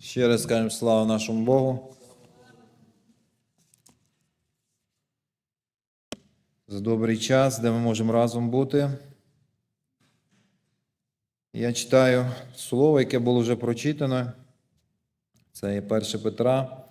Ще раз скажемо слава нашому Богу. За добрий час, де ми можемо разом бути. Я читаю слово, яке було вже прочитано. Це є 1 Петра.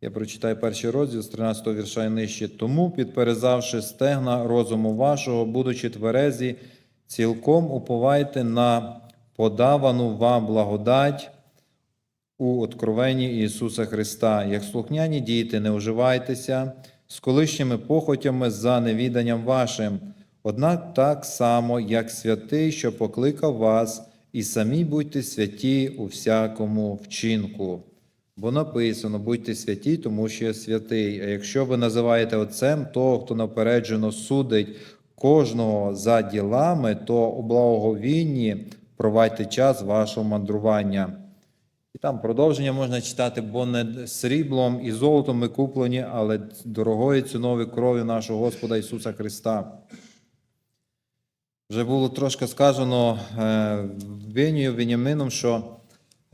Я прочитаю перший розділ з 13 вірша і нижче. Тому, підперезавши стегна розуму вашого, будучи тверезі, цілком уповайте на подавану вам благодать у откровенні Ісуса Христа. Як слухняні діти, не уживайтеся з колишніми похотями за невіданням вашим, однак так само, як святий, що покликав вас, і самі будьте святі у всякому вчинку. Бо написано: будьте святі, тому що я святий. А якщо ви називаєте отцем того, хто напереджено судить кожного за ділами, то у благоговінні провадьте час вашого мандрування. І там продовження можна читати, бо не сріблом і золотом ми куплені, але дорогою ціною кров'ю нашого Господа Ісуса Христа. Вже було трошки сказано е, Венію Веніамином, що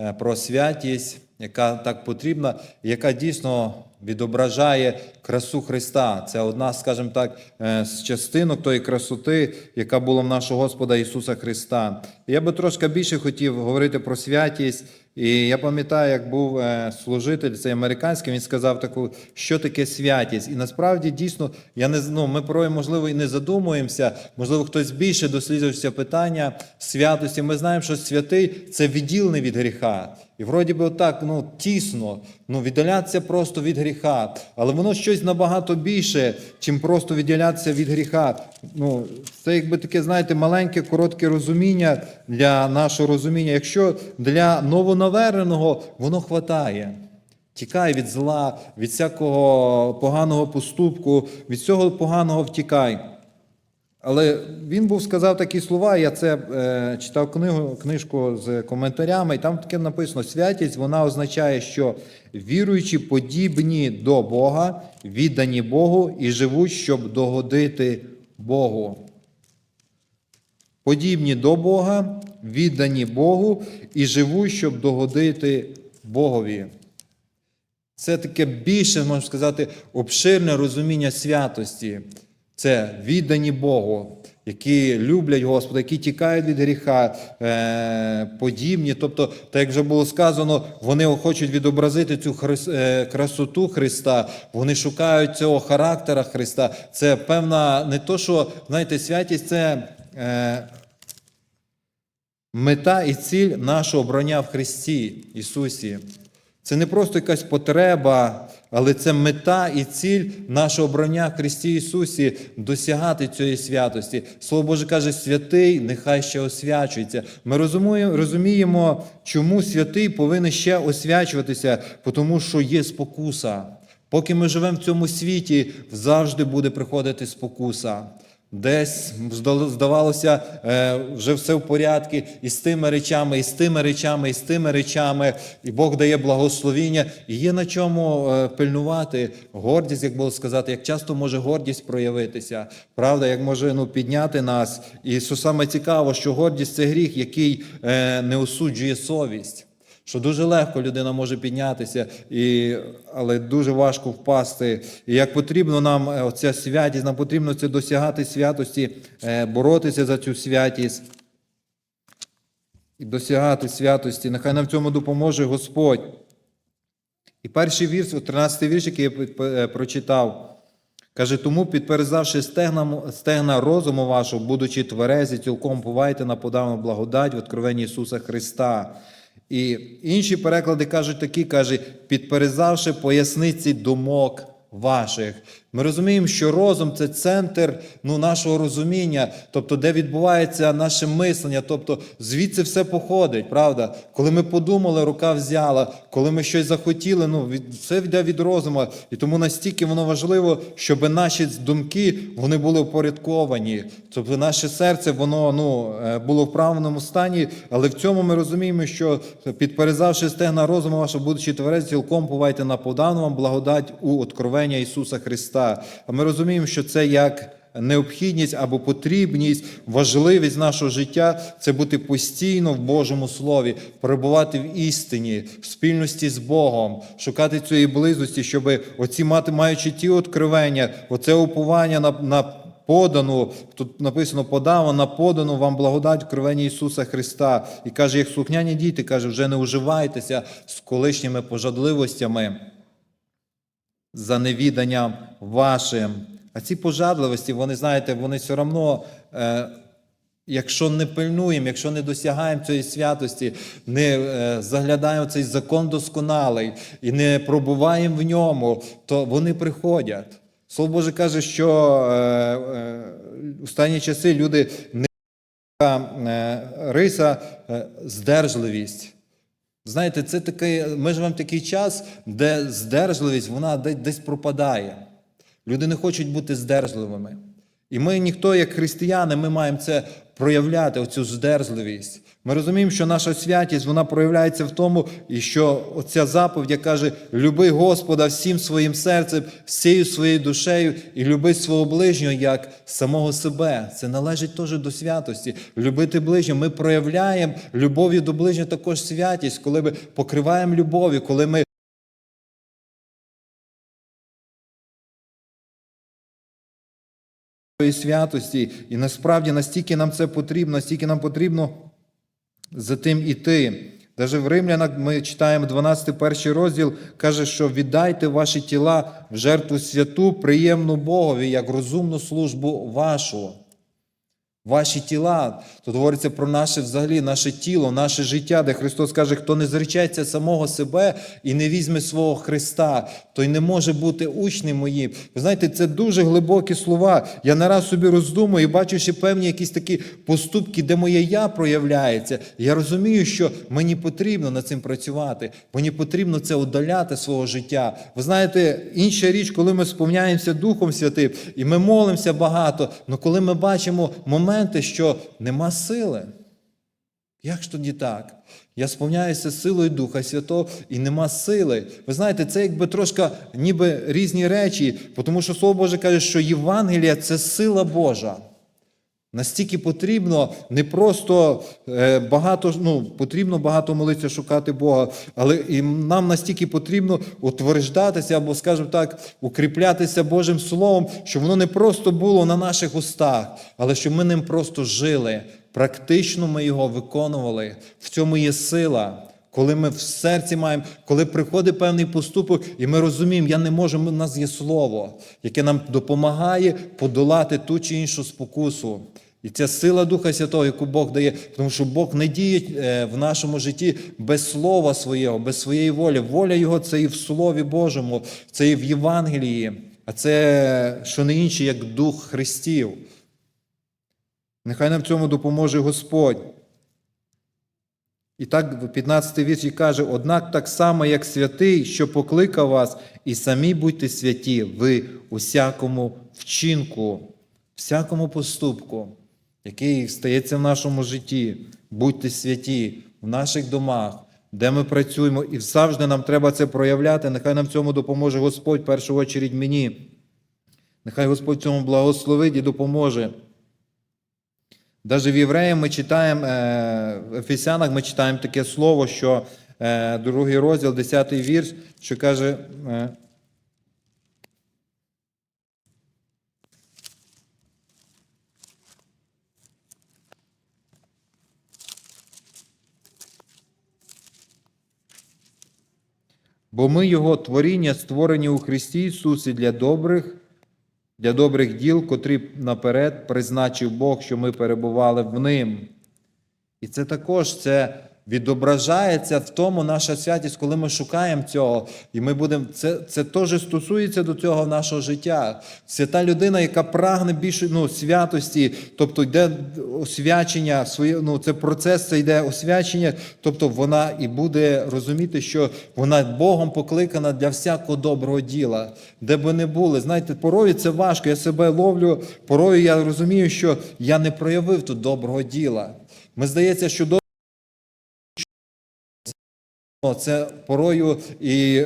е, про святість, яка так потрібна, яка дійсно відображає красу Христа. Це одна, скажімо так, е, з частинок тої красоти, яка була в нашого Господа Ісуса Христа. Я би трошки більше хотів говорити про святість. І я пам'ятаю, як був е, служитель цей американський, він сказав таку, що таке святість. І насправді дійсно, я не ну, ми порой, можливо, і не задумуємося, можливо, хтось більше досліджувався питання святості. Ми знаємо, що святий це відділений від гріха. І вроді би отак ну, тісно, ну, віддалятися просто від гріха. Але воно щось набагато більше, чим просто відділятися від гріха. Ну, Це якби таке, знаєте, маленьке, коротке розуміння для нашого розуміння. Якщо для новонавереного воно хватає. Тікай від зла, від всякого поганого поступку, від всього поганого втікай. Але він був сказав такі слова. Я це е, читав книгу, книжку з коментарями, і там таке написано: святість вона означає, що віруючі подібні до Бога, віддані Богу і живуть, щоб догодити Богу. Подібні до Бога, віддані Богу і живуть, щоб догодити Богові. Це таке більше, можна сказати, обширне розуміння святості. Це віддані Богу, які люблять Господа, які тікають від гріха, е, подібні. Тобто, так як вже було сказано, вони хочуть відобразити цю е, красоту Христа, вони шукають цього характера Христа. Це певна, не то, що, знаєте, святість це. Е, Мета і ціль нашого обрання в Христі Ісусі. Це не просто якась потреба, але це мета і ціль нашого обрання в Христі Ісусі досягати цієї святості. Слово Боже каже, святий нехай ще освячується. Ми розуміємо, чому святий повинен ще освячуватися, тому що є спокуса. Поки ми живемо в цьому світі, завжди буде приходити спокуса. Десь здавалося, е, вже все в порядку і з тими речами, і з тими речами, і з тими речами, і Бог дає благословіння. І є на чому е, пильнувати гордість, як було сказати, як часто може гордість проявитися, правда, як може ну, підняти нас. І що саме цікаво, що гордість це гріх, який е, не осуджує совість. Що дуже легко людина може піднятися, і, але дуже важко впасти. І як потрібно нам е, оця святість, нам потрібно це досягати святості, е, боротися за цю святість і досягати святості. Нехай нам в цьому допоможе Господь. І перший вірш, 13 вірш, який я е, прочитав, каже: тому, підперезавши стегна, стегна розуму вашого, будучи тверезі, цілком повайте на подавну благодать в откровенні Ісуса Христа. І інші переклади кажуть такі: каже, підперезавши поясниці думок ваших. Ми розуміємо, що розум це центр ну, нашого розуміння, тобто, де відбувається наше мислення, тобто звідси все походить, правда? Коли ми подумали, рука взяла, коли ми щось захотіли, ну, від, це йде від розуму. І тому настільки воно важливо, щоб наші думки вони були упорядковані. Тобто наше серце воно ну, е, було в правильному стані, але в цьому ми розуміємо, що підперезавши стегна розуму вашого, будучи тверезі, цілком повайте на вам благодать у откровення Ісуса Христа. А ми розуміємо, що це як необхідність або потрібність, важливість нашого життя це бути постійно в Божому Слові, перебувати в істині, в спільності з Богом, шукати цієї близості, щоб оці мати, маючи ті откровення, оце уповання на, на подану, тут написано подано на подану вам благодать в кровені Ісуса Христа. І каже, як слухняні діти, каже, вже не уживайтеся з колишніми пожадливостями за невіданням вашим. А ці пожадливості, вони, знаєте, вони все одно, е, якщо не пильнуємо, якщо не досягаємо цієї святості, не е, заглядаємо цей закон досконалий і не пробуваємо в ньому, то вони приходять. Слово Боже каже, що е, е, останні часи люди не е, риса е, здержливість. Знаєте, це такий, ми живемо в такий час, де здержливість вона десь пропадає. Люди не хочуть бути здержливими. І ми, ніхто, як християни, ми маємо це проявляти, оцю здержливість. Ми розуміємо, що наша святість вона проявляється в тому, і що оця заповідь каже: люби Господа всім своїм серцем, всією своєю душею і люби свого ближнього як самого себе. Це належить теж до святості. Любити ближнього. Ми проявляємо любов'ю до ближнього також святість, коли ми покриваємо любов'ю, коли ми святості, і насправді настільки нам це потрібно, настільки нам потрібно за тим іти. Даже в Римлянах ми читаємо 12 перший розділ, каже, що віддайте ваші тіла в жертву святу, приємну Богові, як розумну службу вашу. Ваші тіла, тут говориться про наше взагалі, наше тіло, наше життя, де Христос каже, хто не зречеться самого себе і не візьме свого Христа, той не може бути учнем моїм. Ви знаєте, це дуже глибокі слова. Я не раз собі роздумую і бачу ще певні якісь такі поступки, де моє я проявляється. Я розумію, що мені потрібно над цим працювати, мені потрібно це удаляти свого життя. Ви знаєте, інша річ, коли ми сповняємося Духом Святим і ми молимося багато, але коли ми бачимо моменти, що нема сили. Як ж тоді так? Я сповняюся силою Духа Святого і нема сили. Ви знаєте, це якби трошки ніби різні речі, тому що Слово Боже каже, що Євангелія це сила Божа. Настільки потрібно не просто е, багато, ну, потрібно багато молитися, шукати Бога, але і нам настільки потрібно утверждатися або, скажімо так, укріплятися Божим Словом, щоб воно не просто було на наших устах, але щоб ми ним просто жили. Практично ми його виконували. В цьому є сила. Коли ми в серці маємо, коли приходить певний поступок, і ми розуміємо, я не можу, у нас є слово, яке нам допомагає подолати ту чи іншу спокусу. І ця сила Духа Святого, яку Бог дає, тому що Бог не діє е, в нашому житті без слова свого, без своєї волі. Воля Його це і в Слові Божому, це і в Євангелії, а це що не інше, як Дух Христів. Нехай нам в цьому допоможе Господь. І так, в 15 вірші каже: однак так само, як святий, що покликав вас, і самі будьте святі, ви усякому вчинку, всякому поступку, який стається в нашому житті. Будьте святі в наших домах, де ми працюємо, і завжди нам треба це проявляти. Нехай нам цьому допоможе Господь, в першу очередь мені. Нехай Господь цьому благословить і допоможе. Даже в Євреям ми читаємо, е, в Ефесянах ми читаємо таке слово, що е, другий розділ, 10 вірш, що каже. е, Бо ми Його творіння, створені у Христі Ісусі для добрих, для добрих діл, котрі наперед призначив Бог, що ми перебували в ним. І це також це відображається в тому наша святість, коли ми шукаємо цього, і ми будемо це, це теж стосується до цього нашого життя. Це та людина, яка прагне більше ну, святості, тобто йде освячення, своє, ну, це процес, це йде освячення, тобто вона і буде розуміти, що вона Богом покликана для всякого доброго діла, де би не були. Знаєте, порою це важко. Я себе ловлю, порою я розумію, що я не проявив тут доброго діла. Ми здається, що добре це порою і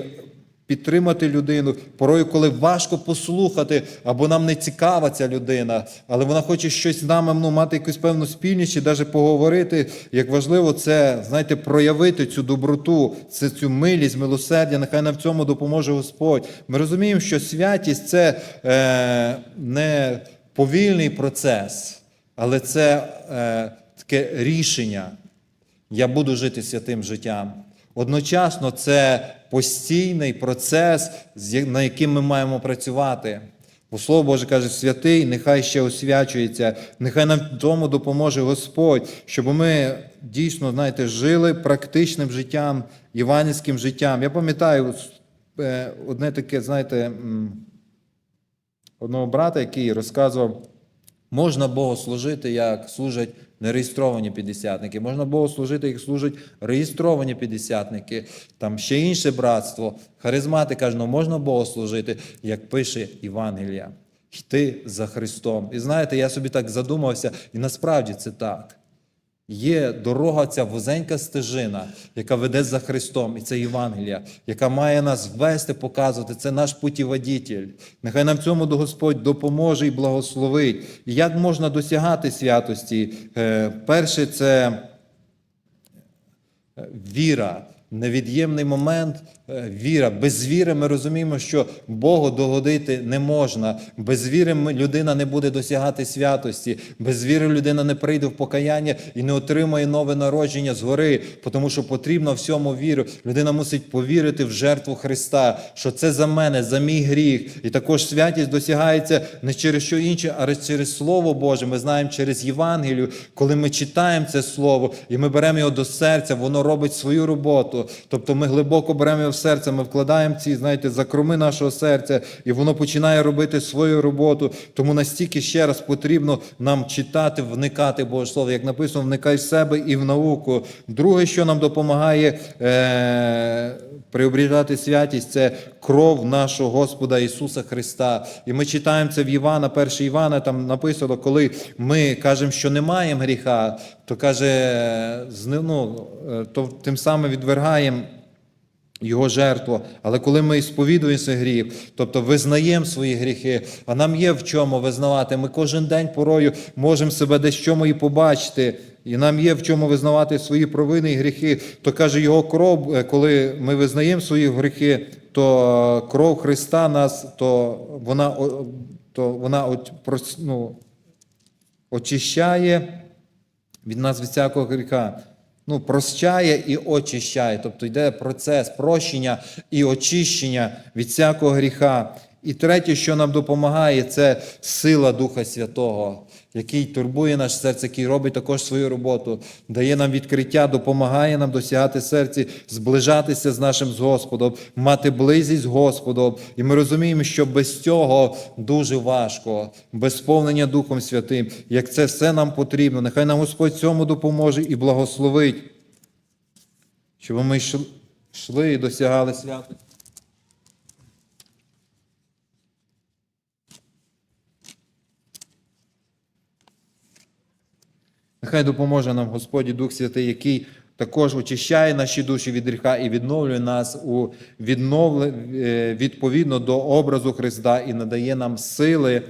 підтримати людину. Порою, коли важко послухати, або нам не цікава ця людина, але вона хоче щось з нами ну, мати якусь певну спільність, чи навіть поговорити. Як важливо це, знаєте, проявити цю доброту, це цю милість, милосердя. Нехай нам в цьому допоможе Господь. Ми розуміємо, що святість це е, не повільний процес, але це е, таке рішення. Я буду жити святим життям. Одночасно це постійний процес, на яким ми маємо працювати. Бо Слово Боже каже, святий, нехай ще освячується, нехай нам тому допоможе Господь, щоб ми дійсно, знаєте, жили практичним життям, євангельським життям. Я пам'ятаю е, одне таке, знаєте, одного брата, який розказував, можна Богу служити, як служать нереєстровані п'ятдесятники, можна Богу служити, як служать реєстровані п'ятдесятники. Там ще інше братство. Харизмати каже, ну можна Богу служити, як пише Євангелія. Йти за Христом. І знаєте, я собі так задумався, і насправді це так. Є дорога, ця вузенька стежина, яка веде за Христом, і це Євангелія, яка має нас вести, показувати. Це наш путіводітель. Нехай нам цьому Господь допоможе і благословить. Як можна досягати святості? Е, Перше, це е, віра. Невід'ємний момент е, віра. Без віри ми розуміємо, що Богу догодити не можна. Без віри людина не буде досягати святості. Без віри людина не прийде в покаяння і не отримає нове народження згори, тому що потрібно всьому віру. Людина мусить повірити в жертву Христа, що це за мене, за мій гріх. І також святість досягається не через що інше, а через Слово Боже. Ми знаємо через Євангелію, коли ми читаємо це слово і ми беремо його до серця, воно робить свою роботу. Тобто ми глибоко беремо в серце, ми вкладаємо ці, знаєте, закроми нашого серця, і воно починає робити свою роботу. Тому настільки ще раз потрібно нам читати, вникати Боже Слово. Як написано, вникай в себе і в науку. Друге, що нам допомагає е- приобріжати святість, це кров нашого Господа Ісуса Христа. І ми читаємо це в Івана, 1 Івана, там написано, коли ми кажемо, що не маємо гріха, то каже, ну, е, то тим самим відвергаємо. Його жертву, але коли ми сповідуємо свій гріх, тобто визнаємо свої гріхи, а нам є в чому визнавати. Ми кожен день порою можемо себе десь в чому і побачити, і нам є в чому визнавати свої провини і гріхи. То каже його кров, е, коли ми визнаємо свої гріхи, то кров Христа нас, то вона, то вона ну, очищає від нас від всякого гріха. Ну, прощає і очищає. Тобто йде процес прощення і очищення від всякого гріха. І третє, що нам допомагає, це сила Духа Святого, який турбує наше серце, який робить також свою роботу, дає нам відкриття, допомагає нам досягати серці, зближатися з нашим з Господом, мати близість з Господом. І ми розуміємо, що без цього дуже важко, без сповнення Духом Святим, як це все нам потрібно. Нехай нам Господь цьому допоможе і благословить, щоб ми йшли- і досягали святості. Нехай допоможе нам Господь Дух Святий, який також очищає наші душі від гріха і відновлює нас у відновле, е, відповідно до образу Христа і надає нам сили,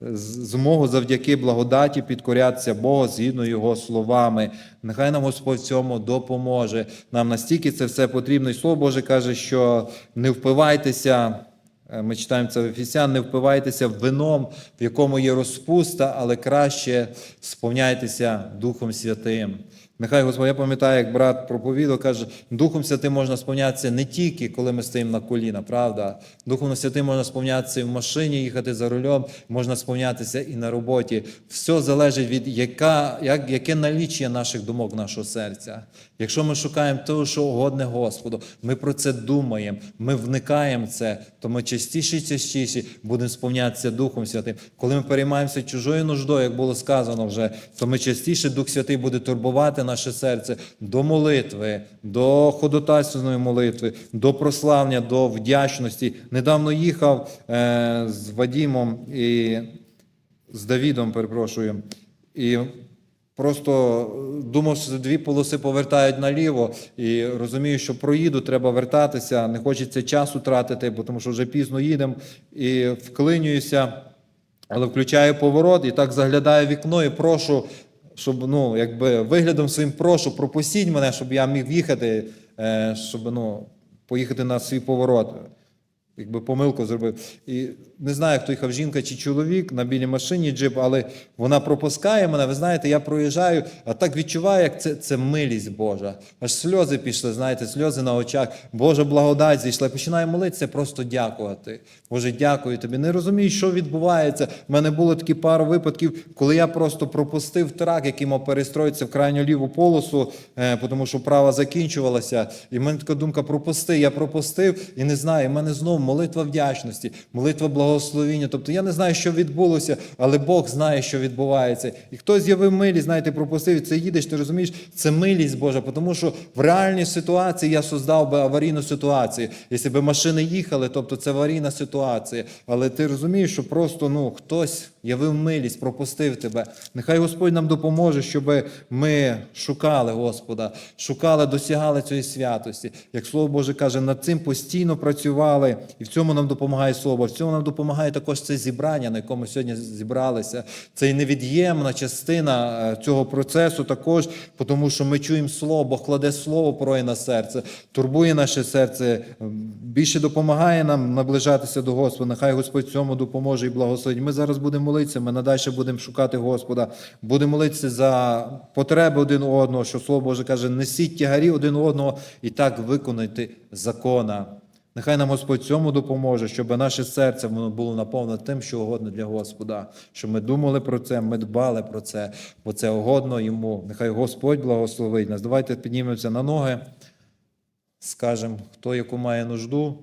змогу завдяки благодаті підкорятися Богу згідно Його словами. Нехай нам Господь в цьому допоможе. Нам настільки це все потрібно. І Слово Боже каже, що не впивайтеся. Е, Ми читаємо це в Ефесян, не впивайтеся вином, в якому є розпуста, але краще сповняйтеся Духом Святим. Нехай Господь, я пам'ятаю, як брат проповідав, каже, Духом Святим можна сповнятися не тільки, коли ми стоїмо на коліна, правда? Духом Святим можна сповнятися і в машині, їхати за рулем, можна сповнятися і на роботі. Все залежить від яка, як, яке наліччя наших думок, нашого серця. Якщо ми шукаємо того, що угодне Господу, ми про це думаємо, ми вникаємо в це, то ми частіше і частіше будемо сповнятися Духом Святим. Коли ми переймаємося чужою нуждою, як було сказано вже, то ми частіше Дух Святий буде турбувати наше серце до молитви, до ходотайственної молитви, до прославлення, до вдячності. Недавно їхав е, з Вадімом і з Давідом, перепрошую, і Просто думав, що дві полоси повертають наліво, і розумію, що проїду, треба вертатися, не хочеться часу тратити, бо тому що вже пізно їдемо і вклинююся, але включаю поворот і так заглядаю вікно і прошу, щоб ну, якби виглядом своїм прошу, пропустіть мене, щоб я міг їхати, е, щоб ну, поїхати на свій поворот якби помилку зробив. І не знаю, хто їхав, жінка чи чоловік на білій машині джип, але вона пропускає мене. Ви знаєте, я проїжджаю, а так відчуваю, як це, це милість Божа. Аж сльози пішли, знаєте, сльози на очах. Божа благодать зійшла. Починаю молитися, просто дякувати. Боже, дякую тобі. Не розумію, що відбувається. У мене було такі пару випадків, коли я просто пропустив трак, який мав перестроїтися в крайню ліву полосу, е, тому що права закінчувалася. І в мене така думка пропусти. Я пропустив і не знаю. в мене знову молитва вдячності, молитва благословіння. Тобто я не знаю, що відбулося, але Бог знає, що відбувається. І хтось з'явив милість, знаєте, пропустив, це їдеш, ти розумієш, це милість Божа, тому що в реальній ситуації я создав би аварійну ситуацію. Якщо б машини їхали, тобто це аварійна ситуація. Але ти розумієш, що просто ну хтось явив милість, пропустив тебе. Нехай Господь нам допоможе, щоб ми шукали Господа, шукали, досягали цієї святості. Як Слово Боже каже, над цим постійно працювали, і в цьому нам допомагає Слово. В цьому нам допомагає також це зібрання, на якому сьогодні зібралися. Це і невід'ємна частина е, цього процесу також, тому що ми чуємо Слово, Бог кладе Слово порой на серце, турбує наше серце, більше допомагає нам наближатися до Господа. Нехай Господь цьому допоможе і благословить. Ми зараз будемо молитися, ми надалі будемо шукати Господа, будемо молитися за потреби один одного, що Слово Боже каже, несіть тягарі один одного і так виконайте закона. Нехай нам Господь цьому допоможе, щоб наше серце воно було наповнено тим, що угодно для Господа, щоб ми думали про це, ми дбали про це, бо це угодно йому. Нехай Господь благословить нас. Давайте піднімемося на ноги, скажемо, хто яку має нужду.